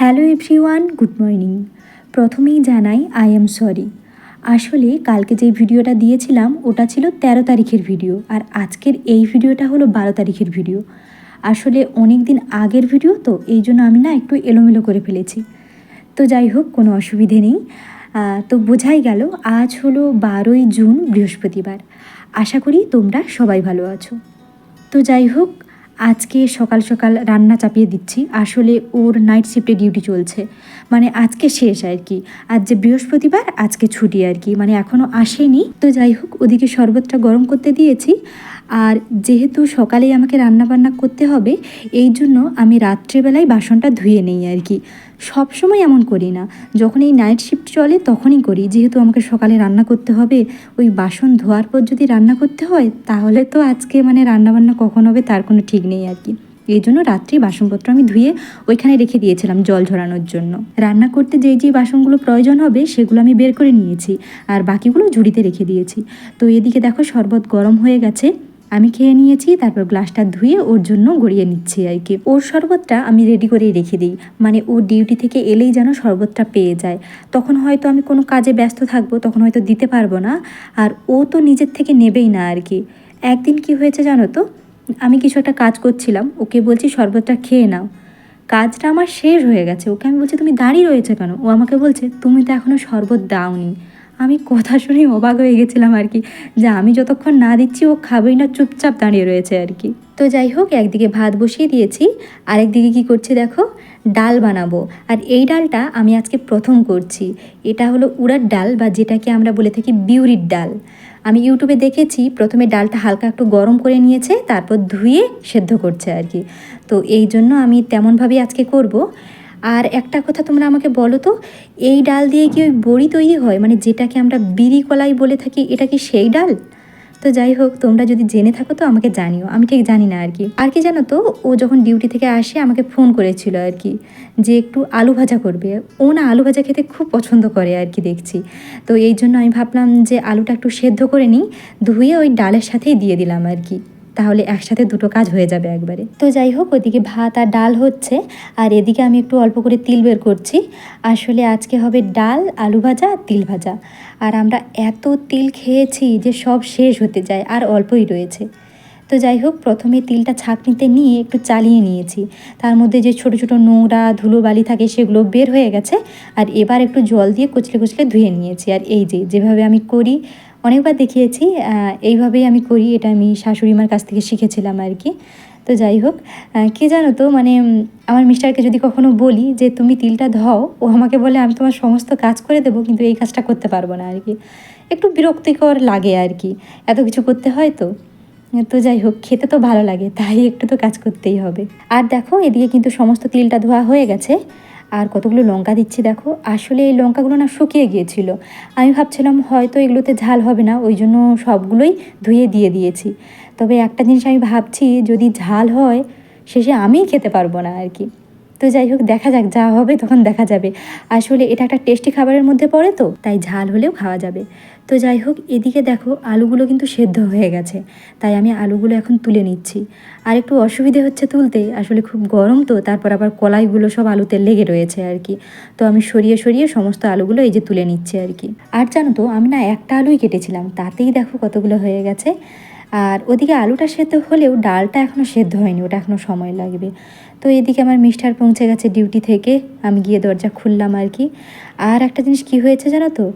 Hello everyone, good morning. প্রথমেই জানাই I am sorry আসলে কালকে যে ভিডিওটা দিয়েছিলাম, ওটা ছিল তেরো তারিখের ভিডিও, আর আজকের এই ভিডিওটা হলো বারো তারিখের ভিডিও। আসলে অনেক দিন আগের ভিডিও তো, এই জন্য আমি না একটু এলোমেলো করে ফেলেছি। তো যাই হোক, কোনো অসুবিধে নেই। তো বোঝাই গেল, আজ হলো বারোই জুন বৃহস্পতিবার। আশা করি তোমরা সবাই ভালো আছো। তো যাই হোক আজকে সকাল সকাল রান্না চাপিয়ে দিচ্ছি। আসলে ওর নাইট শিফটে ডিউটি চলছে। মানে আজকে শেষ আর কি। আজ যে বৃহস্পতিবার, আজকে ছুটি আর কি। মানে এখনও আসেনি। তো যাই হোক, ওদিকে শরবতটা গরম করতে দিয়েছি। আর যেহেতু সকালেই আমাকে রান্না বান্না করতে হবে, এই জন্য আমি রাত্রেবেলায় বাসনটা ধুয়ে নেই আর কি। সব সময় এমন করি না। যখন এই নাইট শিফট চলে, তখনই করি। যেহেতু আমাকে সকালে রান্না করতে হবে, ওই বাসন ধোয়ার পর যদি রান্না করতে হয়, তাহলে তো আজকে মানে রান্না বান্না কখন হবে তার কোনো ঠিক নেই আর কি। এই জন্য রাত্রি বাসনপত্র আমি ধুয়ে ওইখানে রেখে দিয়েছিলাম জল ঝরানোর জন্য। রান্না করতে যেই যেই বাসনগুলো প্রয়োজন হবে, সেগুলো আমি বের করে নিয়েছি। আর বাকিগুলো ঝুড়িতে রেখে দিয়েছি। তো এদিকে দেখো শরবত গরম হয়ে গেছে। আমি খেয়ে নিয়েছি, তারপর গ্লাসটা ধুয়ে ওর জন্য গড়িয়ে নিচ্ছি আর কি। ওর শরবতটা আমি রেডি করেই রেখে দিই। মানে ও ডিউটি থেকে এলেই যেন শরবতটা পেয়ে যায়। তখন হয়তো আমি কোনো কাজে ব্যস্ত থাকব, তখন হয়তো দিতে পারব না। আর ও তো নিজের থেকে নেবেই না আর কি। একদিন কি হয়েছে জানো তো? আমি কিছু একটা কাজ করছিলাম, ওকে বলছি শরবতটা খেয়ে নাও। কাজটা আমার শেষ হয়ে গেছে। ওকে আমি বলছি, তুমি দাঁড়িয়ে রয়েছে কেন? ও আমাকে বলছে, তুমি তো এখনও শরবত দাওনি। আমি কথা শুনে অবাক হয়ে গেছিলাম আর কি, যে আমি যতক্ষণ না দিচ্ছি ও খাবেই না, চুপচাপ দাঁড়িয়ে রয়েছে আর কি। তো যাই হোক, একদিকে ভাত বসিয়ে দিয়েছি, আরেকদিকে কি করছি দেখো? ডাল বানাবো। আর এই ডালটা আমি আজকে প্রথম করছি। এটা হলো উড়ার ডাল বা যেটাকে আমরা বলে থাকি বিউরির ডাল। আমি ইউটিউবে দেখেছি, প্রথমে ডালটা হালকা একটু গরম করে নিয়েছে, তারপর ধুয়ে সেদ্ধ করছে আর কি। তো এই জন্য আমি তেমনভাবেই আজকে করব। আর একটা কথা তোমরা আমাকে বলো তো, এই ডাল দিয়ে কি ওই বড়ি তৈরি হয়? মানে যেটাকে আমরা বিড়ি কলাই বলে থাকি, এটা কি সেই ডাল? তো যাই হোক, তোমরা যদি জেনে থাকো তো আমাকে জানিও। আমি ঠিক জানি না আর কি। আর কি জানো তো, ও যখন ডিউটি থেকে আসে, আমাকে ফোন করেছিল আর কি, যে একটু আলু ভাজা করবে। ও না আলু ভাজা খেতে খুব পছন্দ করে আর কি দেখছি। তো এই জন্য আমি ভাবলাম যে আলুটা একটু সেদ্ধ করে নিই, ধুয়ে ওই ডালের সাথেই দিয়ে দিলাম আর কি। তাহলে একসাথে দুটো কাজ হয়ে যাবে একবারে। তো যাই হোক ওদিকে ভাত আর ডাল হচ্ছে। আর এদিকে আমি একটু অল্প করে তিল বের করছি। আসলে আজকে হবে ডাল, আলু ভাজা আর তিল ভাজা। আর আমরা এত তিল খেয়েছি যে সব শেষ হতে যায়, আর অল্পই রয়েছে। তো যাই হোক, প্রথমে তিলটা ছাঁকনিতে নিয়ে একটু চালিয়ে নিয়েছি। তার মধ্যে যে ছোট ছোট নোংরা ধুলো বালি থাকে সেগুলো বের হয়ে গেছে। আর এবার একটু জল দিয়ে কুচলে কুচলে ধুয়ে নিয়েছি। আর এই যে, যেভাবে আমি করি অনেকবার দেখিয়েছি এইভাবেই আমি করি, এটা আমি শাশুড়ি মার কাছ থেকে শিখেছিলাম আর কি। তো যাই হোক কি জানো তো মানে আমার মিস্টারকে যদি কখনো বলি যে, তুমি তিলটা ধও ও আমাকে বলে, আমি তোমার সমস্ত কাজ করে দেবো, কিন্তু এই কাজটা করতে পারব না আর কি। একটু বিরক্তিকর লাগে আর কি, এত কিছু করতে হয় তো। তো যাই হোক, খেতে তো ভালো লাগে, তাই একটু তো কাজ করতেই হবে। আর দেখো, এদিকে কিন্তু সমস্ত তিলটা ধোয়া হয়ে গেছে। আর কতগুলো লঙ্কা দিচ্ছি দেখো। আসলে এই লঙ্কাগুলো না শুকিয়ে গিয়েছিল। আমি ভাবছিলাম হয়তো এগুলোতে ঝাল হবে না, ওই জন্য সবগুলোই ধুয়ে দিয়ে দিয়েছি। তবে একটা জিনিস আমি ভাবছি, যদি ঝাল হয়, শেষে আমিই খেতে পারব না আর কি। তো যাই হোক, দেখা যাক যা হবে, তখন দেখা যাবে। আসলে এটা একটা টেস্টি খাবারের মধ্যে পড়ে তো, তাই ঝাল হলেও খাওয়া যাবে। তো যাই হোক, এদিকে দেখো, আলুগুলো কিন্তু সেদ্ধ হয়ে গেছে, তাই আমি আলুগুলো এখন তুলে নিচ্ছি। আর একটু অসুবিধে হচ্ছে তুলতে, আসলে খুব গরম তো, তারপর আবার কলাইগুলো সব আলুতে লেগে রয়েছে আর কি। তো আমি সরিয়ে সরিয়ে সমস্ত আলুগুলো এই যে তুলে নিচ্ছি আর কি। আর জানো তো, আমি না একটা আলুই কেটেছিলাম, তাতেই দেখো কতগুলো হয়ে গেছে। আর ওদিকে আলুটা সেদ্ধ হলেও ডালটা এখনও সেদ্ধ হয়নি, ওটা এখনও সময় লাগবে। তো এদিকে আমার মিস্টার পৌঁছে গেছে ডিউটি থেকে, আমি গিয়ে দরজা খুললাম আর কি। আর একটা জিনিস কি হয়েছে জানো তো?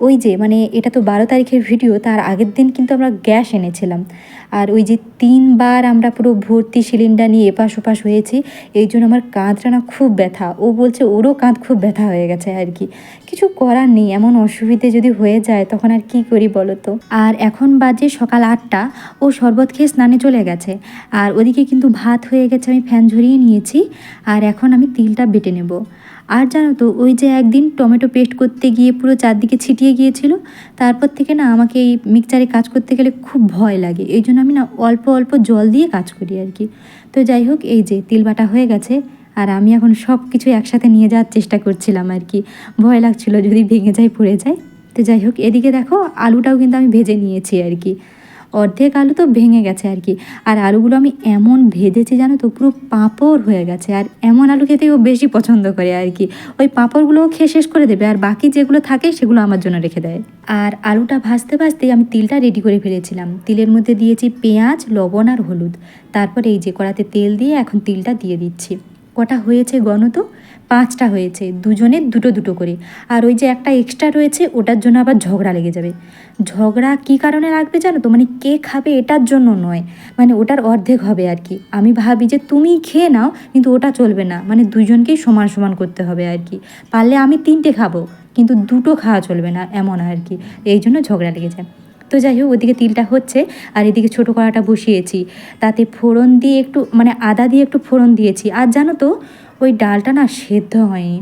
ওই যে মানে এটা তো বারো তারিখের ভিডিও, তার আগের দিন কিন্তু আমরা গ্যাস এনেছিলাম। আর ওই যে তিনবার আমরা পুরো ভর্তি সিলিন্ডার নিয়ে এপাশ ওপাশ হয়েছি, এই জন্য আমার কাঁধটা না খুব ব্যথা। ও বলছে, ওরও কাঁধ খুব ব্যথা হয়ে গেছে আর কি। কিছু করার নেই, এমন অসুবিধে যদি হয়ে যায়, তখন আর কি করি বলো তো? আর এখন বাজে সকাল আটটা, ও শরবত খেয়ে স্নানে চলে গেছে। আর ওদিকে কিন্তু ভাত হয়ে গেছে, আমি ফ্যান ঝরিয়ে নিয়েছি। আর এখন আমি তিলটা বেটে নেব। আর জানো তো, ওই যে একদিন টমেটো পেস্ট করতে গিয়ে পুরো চারদিকে ছিটিয়ে গিয়েছিল, তারপর থেকে না আমাকে এই মিক্সচারে কাজ করতে গেলে খুব ভয় লাগে। এই জন্য আমি না অল্প অল্প জল দিয়ে কাজ করি আর কি। তো যাই হোক, এই যে তিল বাটা হয়ে গেছে, আর আমি এখন সব কিছু একসাথে নিয়ে যাওয়ার চেষ্টা করছিলাম আর কি। ভয় লাগছিল যদি ভেঙে যায়, পড়ে যায়। তো যাই হোক, এদিকে দেখো আলুটাও কিন্তু আমি ভেজে নিয়েছি আর কি। অর্ধেক আলু তো ভেঙে গেছে আর কি। আর আলুগুলো আমি এমন ভেজেছি জানো তো, পুরো পাঁপড় হয়ে গেছে। আর এমন আলু খেতে ও বেশি পছন্দ করে আর কি। ওই পাঁপড়গুলোও খেয়ে শেষ করে দেবে আর বাকি যেগুলো থাকে সেগুলো আমার জন্য রেখে দেয়। আর আলুটা ভাজতে ভাজতে আমি তিলটা রেডি করে ফেলেছিলাম। তিলের মধ্যে দিয়েছি পেঁয়াজ, লবণ আর হলুদ। তারপর এই যে কড়াতে তেল দিয়ে এখন তিলটা দিয়ে দিচ্ছি। কটা হয়েছে গণ তো? পাঁচটা হয়েছে দুজনের দুটো দুটো করে। আর ওই যে একটা এক্সট্রা রয়েছে, ওটার জন্য আবার ঝগড়া লেগে যাবে। ঝগড়া কী কারণে লাগবে জানো তো? মানে কে খাবে এটার জন্য নয়। মানে ওটার অর্ধেক হবে আর কি। আমি ভাবি যে তুমি খেয়ে নাও, কিন্তু ওটা চলবে না। মানে দুজনকেই সমান সমান করতে হবে আর কি। পারলে আমি তিনটে খাব, কিন্তু দুটো খাওয়া চলবে না, এমন আর কি। এই জন্য ঝগড়া লেগে যায় তো যাই হোক, ওদিকে তিলটা হচ্ছে আর এদিকে ছোটো কড়াটা বসিয়েছি। তাতে ফোড়ন দিয়ে একটু মানে আদা দিয়ে একটু ফোড়ন দিয়েছি। আর জানো তো, ওই ডালটা না সেদ্ধ হয়নি।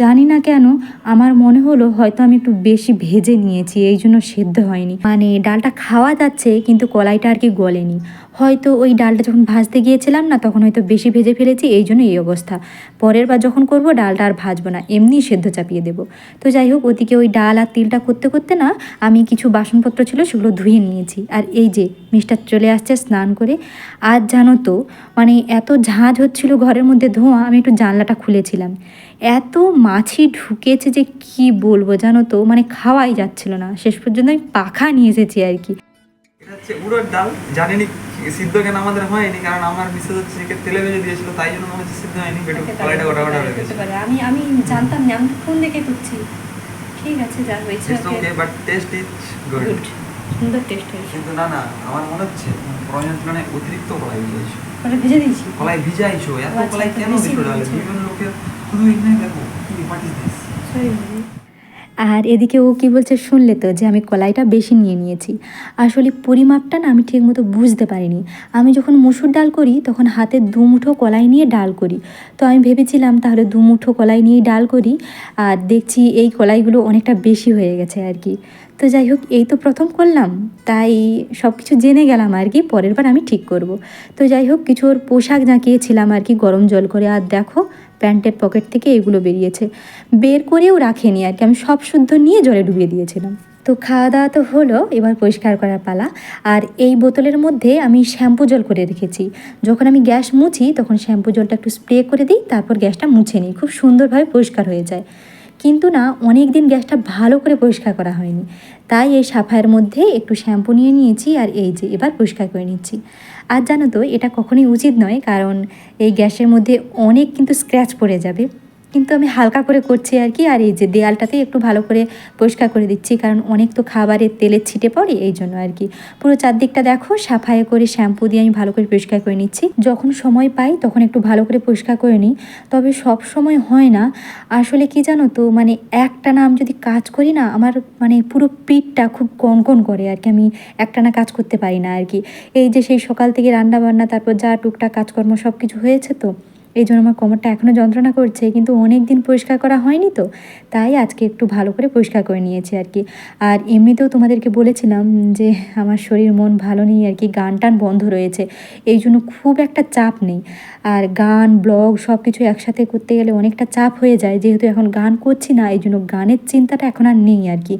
জানি না কেন, আমার মনে হলো হয়তো আমি একটু বেশি ভেজে নিয়েছি, এই জন্য সেদ্ধ হয়নি। মানে ডালটা খাওয়া যাচ্ছে, কিন্তু কলাইটা আর কি গলেনি। হয়তো ওই ডালটা যখন ভাজতে গিয়েছিলাম না, তখন হয়তো বেশি ভেজে ফেলেছি, এই জন্য এই অবস্থা। পরের বার যখন করব, ডালটা আর ভাজবো না, এমনি সেদ্ধ চাপিয়ে দেবো। তো যাই হোক, ওদিকে ওই ডাল আর তিলটা করতে করতে না, আমি কিছু বাসনপত্র ছিল সেগুলো ধুয়ে নিয়েছি। আর এই যে মিস্টার চলে আসছে স্নান করে আর জানো তো মানে এত ঝাঁঝ হচ্ছিল ঘরের মধ্যে ধোঁয়া, আমি একটু জানলাটা খুলেছিলাম। এত মাছি ঢুকেছে যে কি বলব জানো তো মানে খাওয়াই যাচ্ছিল না। শেষ পর্যন্ত আমি পাখা নিয়ে এসেছি আর কি। হচ্ছে ডাল জানিনি সিদ্ধ কেন আমাদের হয়নি? কারণ আমার মিসেস হচ্ছে একে তেলে ভেজে দিয়েছিল তাই জন্য মনে হচ্ছে সিদ্ধ হয়নি একটু কড়াইটা গোটা গোটা হয়ে গেছে। আমি আমি জানতাম না আমি ফোন দেখে করছি ঠিক আছে যা হয়েছে okay but taste is good সুন্দর টেস্ট হয়েছে। কিন্তু না না আমার মনে হচ্ছে প্রয়োজন তুলনায় অতিরিক্ত কলাই ভিজাইছো। ওটা ভেজে দিয়েছি? কলাই ভিজাইছো এত আচ্ছা, কলাই কেন বেশি দিছো ডালে বিভিন্ন লোকের শুধু এখানে দেখো কি হোয়াট ইজ দিস আর এদিকে ও কি বলছে শুনলে তো যে আমি কলাইটা বেশি নিয়ে নিয়েছি। আসলে পরিমাপটা না আমি ঠিকমতো বুঝতে পারিনি। আমি যখন মুসুর ডাল করি তখন হাতে দু মুঠো কলাই নিয়ে ডাল করি। তো আমি ভেবেছিলাম তাহলে দু মুঠো কলাই নিয়ে ডাল করি আর দেখছি এই কলাইগুলো অনেকটা বেশি হয়ে গেছে আর কি। তো যাই হোক, এই তো প্রথম করলাম। তাই সব কিছু জেনে গেলাম আর কি, পরের বার আমি ঠিক করব। তো যাই হোক, কিছু ওর পোশাক জাঁকিয়েছিলাম আর কি, গরম জল করে। আর দেখো প্যান্টের পকেট থেকে এগুলো বেরিয়েছে। বের করেও রাখেনি আর কি। আমি সব শুদ্ধ নিয়ে জলে ডুবিয়ে দিয়েছিলাম। তো খাওয়া দাওয়া তো হলো, এবার পরিষ্কার করার পালা। আর এই বোতলের মধ্যে আমি শ্যাম্পু জল করে রেখেছি। যখন আমি গ্যাস মুছি, তখন শ্যাম্পু জলটা একটু স্প্রে করে দিই, তারপর গ্যাসটা মুছে নিই। খুব সুন্দরভাবে পরিষ্কার হয়ে যায়। কিন্তু না অনেক দিন গ্যাসটা ভালো করে পরিষ্কার করা হয়নি। তাই এই সাফাইয়ের মধ্যে একটু শ্যাম্পু নিয়ে নিয়েছি আর এই যে, এবার পরিষ্কার করে নিচ্ছি। আর জানো তো, এটা কখনোই উচিত নয়, কারণ এই গ্যাসের মধ্যে অনেক কিন্তু স্ক্র্যাচ পড়ে যাবে। কিন্তু আমি হালকা করে করছি আর কি, আর এই যে দেয়ালটাতে একটু ভালো করে পরিষ্কার করে দিচ্ছি, কারণ অনেক তো খাবারের তেলের ছিটে পড়ে এই জন্য আর কি। পুরো চারদিকটা দেখো, সাফাইয়ে করে শ্যাম্পু দিয়ে আমি ভালো করে পরিষ্কার করে নিচ্ছি। যখন সময় পাই তখন একটু ভালো করে পরিষ্কার করে নিই, তবে সব সময় হয় না। আসলে কি জানো তো মানে একটানা আমি যদি কাজ করি না, আমার মানে পুরো পিঠটা খুব কনকন করে আর কি, আমি একটানা কাজ করতে পারি না আর কি। এই যে সেই সকাল থেকে রান্না বান্না তারপর যা টুকটাক কাজকর্ম সব কিছু হয়েছে তো এই জন্য আমার কোমরটা এখনও যন্ত্রণা করছে, কিন্তু অনেক দিন পরিষ্কার করা হয়নি তো, তাই আজকে একটু ভালো করে পরিষ্কার করে নিয়েছি আর কি। আর এমনিতেও তোমাদেরকে বলেছিলাম যে আমার শরীর মন ভালো নেই আর কি, গান টান বন্ধ রয়েছে, এই জন্য খুব একটা চাপ নেই। আর গান, ব্লগ সব কিছু একসাথে করতে গেলে অনেকটা চাপ হয়ে যায়, যেহেতু এখন গান করছি না, এই জন্য গানের চিন্তাটা এখন আর নেই আর কি।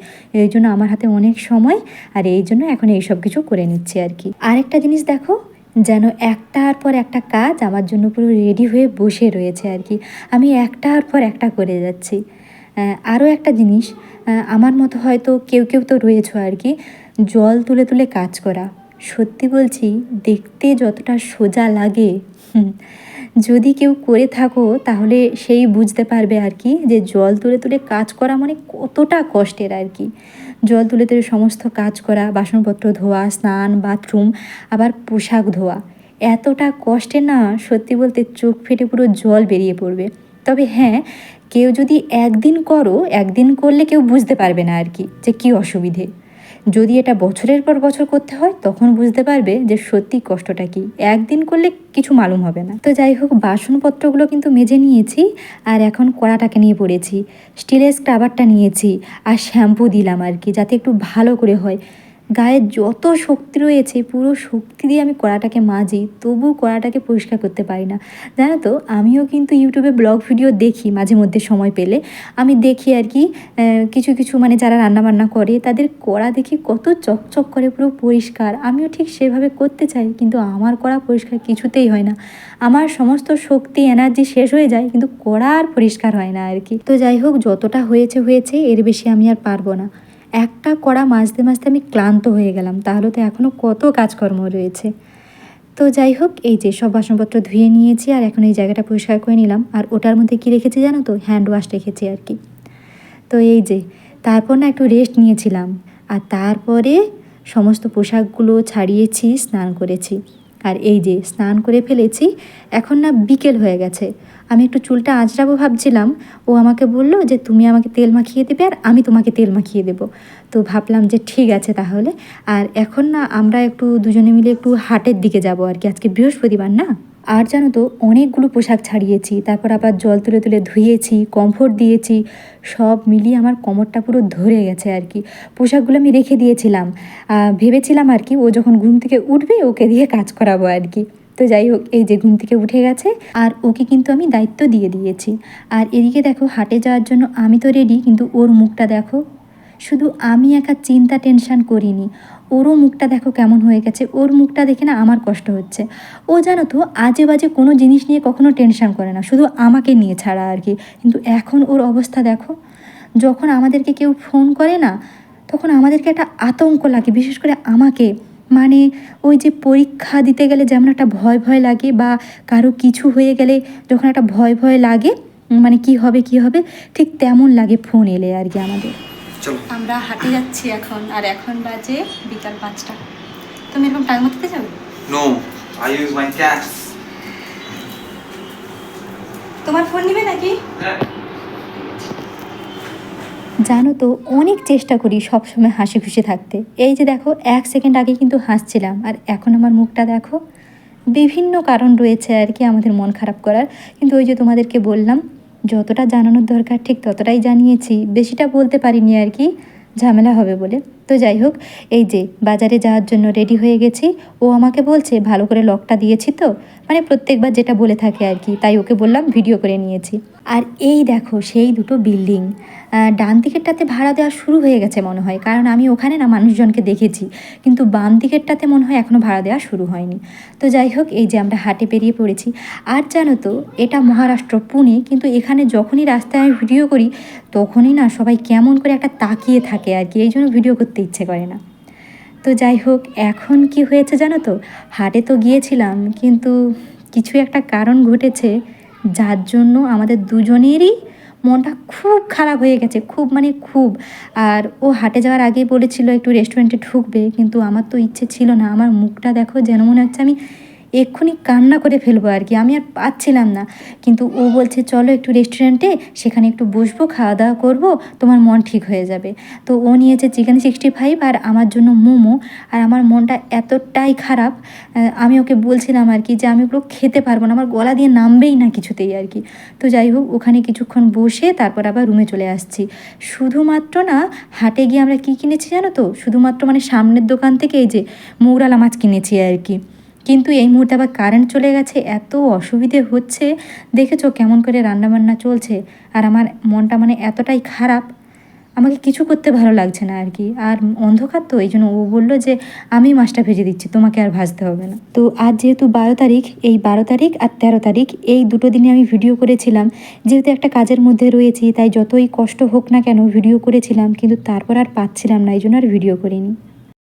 এই জন্য আমার হাতে অনেক সময়, আর এই জন্য এখন এই সব কিছু করে নিচ্ছি আর কি। আরেকটা জিনিস দেখো যেন একটার পর একটা কাজ আমার জন্য পুরো রেডি হয়ে বসে রয়েছে আর কি। আমি একটার পর একটা করে যাচ্ছি। আরও একটা জিনিস আমার মতো হয়তো কেউ কেউ তো রয়েছে আর কি, জল তুলে তুলে কাজ করা। সত্যি বলছি, দেখতে যতটা সোজা লাগে যদি কেউ করে থাকো তাহলে সেই বুঝতে পারবে আর কি যে জল তুলে তুলে কাজ করা মানে কতটা কষ্টের আর কি। জল তুলে তুলে সমস্ত কাজ করা, বাসনপত্র ধোয়া, স্নান, বাথরুম, আবার পোশাক ধোয়া। এতটা কষ্টে না সত্যি বলতে চোখ ফেটে পুরো জল বেরিয়ে পড়বে। তবে হ্যাঁ কেউ যদি একদিন করো, একদিন করলে কেউ বুঝতে পারবে না আর কি যে কী অসুবিধে। যদি এটা বছরের পর বছর করতে হয়, তখন বুঝতে পারবে যে সত্যি কষ্টটা কি। একদিন করলে কিছু মালুম হবে না। তো যাই হোক, বাসনপত্রগুলো কিন্তু মেজে নিয়েছি আর এখন কড়াটাকে নিয়ে পড়েছি। স্টিলের স্ক্রাবারটা নিয়েছি আর শ্যাম্পু দিলাম আর কি, যাতে একটু ভালো করে হয়। গায়ে যত শক্তি রয়েছে, পুরো শক্তি দিয়ে আমি কড়াটাকে মাজি তবু কড়াটাকে পরিষ্কার করতে পারি না। জানো তো, আমিও কিন্তু ইউটিউবে ব্লগ ভিডিও দেখি মাঝে মধ্যে সময় পেলে। আমি দেখি আর কি কিছু কিছু মানে যারা রান্নাবান্না করে, তাদের কড়া দেখি কত চকচক করে, পুরো পরিষ্কার। আমিও ঠিক সেভাবে করতে চাই, কিন্তু আমার কড়া পরিষ্কার কিছুতেই হয় না। আমার সমস্ত শক্তি, এনার্জি শেষ হয়ে যায়, কিন্তু কড়া আর পরিষ্কার হয় না আর কি। তো যাই হোক, যতটা হয়েছে হয়েছে, এর বেশি আমি আর পারব না। একটা কড়া মাজতে মাজতে আমি ক্লান্ত হয়ে গেলাম। তাহলে তো এখনও কত কাজকর্ম রয়েছে। তো যাই হোক, এই যে সব বাসনপত্র ধুয়ে নিয়েছি আর এখন এই জায়গাটা পরিষ্কার করে নিলাম। আর ওটার মধ্যে কি রেখেছি জানো তো? হ্যান্ড ওয়াশ রেখেছি আর কি। তো এই যে, তারপর না একটু রেস্ট নিয়েছিলাম। আর তারপরে সমস্ত পোশাকগুলো ছাড়িয়েছি, স্নান করেছি। আর এই যে স্নান করে ফেলেছি, এখন না বিকেল হয়ে গেছে। আমি একটু চুলটা আঁচড়াবো ভাবছিলাম, ও আমাকে বলল যে তুমি আমাকে তেল মাখিয়ে দেবে আর আমি তোমাকে তেল মাখিয়ে দেব। তো ভাবলাম যে ঠিক আছে তাহলে, আর এখন না আমরা একটু দুজনে মিলে একটু হাটের দিকে যাব আর কি, আজকে বৃহস্পতিবার না? আর জানো তো, অনেকগুলো পোশাক ছাড়িয়েছি, তারপর আবার জল তুলে তুলে ধুয়েছি কমফোর্ট দিয়েছি, সব মিলিয়ে আমার কোমরটা পুরো ধরে গেছে আর কি। পোশাকগুলো আমি রেখে দিয়েছিলাম। ভেবেছিলাম আর কি, ও যখন ঘুম থেকে উঠবে, ওকে দিয়ে কাজ করাবো আর কি। তো যাই হোক, এই যে ঘুম থেকে উঠে গেছে, আর ওকে কিন্তু আমি দায়িত্ব দিয়ে দিয়েছি। আর এদিকে দেখো, হাটে যাওয়ার জন্য আমি তো রেডি কিন্তু ওর মুখটা দেখো, শুধু আমি একা চিন্তা টেনশন করিনি। ওরও মুখটা দেখো কেমন হয়ে গেছে। ওর মুখটা দেখে না আমার কষ্ট হচ্ছে। ও জানো তো, আজে বাজে কোনো জিনিস নিয়ে কখনো টেনশন করে না। শুধু আমাকে নিয়ে ছাড়া আর কি। কিন্তু এখন ওর অবস্থা দেখো, যখন আমাদেরকে কেউ ফোন করে না, তখন আমাদেরকে একটা আতঙ্ক লাগে। বিশেষ করে আমাকে। মানে ওই যে পরীক্ষা দিতে গেলে যেমন একটা ভয় ভয় লাগে বা কারও কিছু হয়ে গেলে যখন একটা ভয় ভয় লাগে মানে কি হবে কি হবে, ঠিক তেমন লাগে ফোন এলে আর কি আমাদের। চলো। আমরা হাঁটে যাচ্ছি এখন আর এখন বাজে বিকাল পাঁচটা। তুমি এরকম টাইম মারতে যাবে? No I use my cash তোমার ফোন নিবে নাকি? জানো তো অনেক চেষ্টা করি সবসময় হাসি খুশি থাকতে। এই যে দেখো এক সেকেন্ড আগে কিন্তু হাসছিলাম আর এখন আমার মুখটা দেখো বিভিন্ন কারণ রয়েছে আর কি আমাদের মন খারাপ করার। কিন্তু ওই যে তোমাদেরকে বললাম যতটা জানানোর দরকার ঠিক ততটাই জানিয়েছি। বেশিটা বলতে পারিনি আর কি। ঝামেলা হবে বলে। তো যাই হোক, এই যে বাজারে যাওয়ার জন্য রেডি হয়ে গেছি। ও আমাকে বলছে, ভালো করে লকটা দিয়েছি তো? মানে প্রত্যেকবার যেটা বলে থাকে আর কি, তাই ওকে বললাম, ভিডিও করে নিয়েছি। আর এই দেখো, সেই দুটো বিল্ডিং ডান দিকেরটাতে ভাড়া দেওয়া শুরু হয়ে গেছে মনে হয়, কারণ আমি ওখানে না মানুষজনকে দেখেছি, কিন্তু বাম দিকেরটাতে মনে হয় এখনও ভাড়া দেওয়া শুরু হয়নি। তো যাই হোক, এই যে আমরা হাটে পেরিয়ে পড়েছি। আর জানো তো, এটা মহারাষ্ট্র, পুনে, কিন্তু এখানে যখনই রাস্তায় আমি ভিডিও করি, তখনই না সবাই কেমন করে একটা তাকিয়ে থাকে আর কি, এই জন্য ভিডিও করতে ইচ্ছে করে না। তো যাই হোক, এখন কি হয়েছে জানো তো? হাটে তো গিয়েছিলাম, কিন্তু কিছু একটা কারণ ঘটেছে, যার জন্য আমাদের দুজনেরই মনটা খুব খারাপ হয়ে গেছে, খুব মানে খুব। আর ও হাটে যাওয়ার আগেই বলেছিল একটু রেস্টুরেন্টে ঢুকবে, কিন্তু আমার তো ইচ্ছে ছিল না। আমার মুখটা দেখো যেন মনে হচ্ছে আমি এক্ষুনি কান্না করে ফেলব আর কি। আমি আর পাচ্ছিলাম না। কিন্তু ও বলছে, চলো একটু রেস্টুরেন্টে সেখানে একটু বসবো, খাওয়া দাওয়া করব, তোমার মন ঠিক হয়ে যাবে। তো ও নিয়েছে চিকেন সিক্সটি ফাইভ আর আমার জন্য মোমো। আর আমার মনটা এতটাই খারাপ আমি ওকে বলছিলাম আর কি যে, আমি ওগুলো খেতে পারব না, আমার গলা দিয়ে নামবেই না কিছুতেই আর কি। তো যাই হোক, ওখানে কিছুক্ষণ বসে তারপর আবার রুমে চলে আসছি। শুধুমাত্র না, হাটে গিয়ে আমরা কী কিনেছি জানো তো? শুধুমাত্র মানে সামনের দোকান থেকে এই যে মৌরালা মাছ কিনেছি আর কি। কিন্তু এই মুহূর্তে আবার কারেন্ট চলে গেছে, এত অসুবিধে হচ্ছে। দেখেছ কেমন করে রান্নাবান্না চলছে? আর আমার মনটা মানে এতটাই খারাপ, আমাকে কিছু করতে ভালো লাগছে না আর কি আর অন্ধকার তো এই জন্য ও বলল যে, আমি মাছটা ভেজে দিচ্ছি, তোমাকে আর ভাজতে হবে না। তো আজ যেহেতু বারো তারিখ, এই বারো তারিখ আর তেরো তারিখ, এই দুটো দিনে আমি ভিডিও করেছিলাম। যেহেতু একটা কাজের মধ্যে রয়েছি, তাই যতই কষ্ট হোক না কেন ভিডিও করেছিলাম, কিন্তু তারপর আর পাচ্ছিলাম না এই জন্য আর ভিডিও করিনি।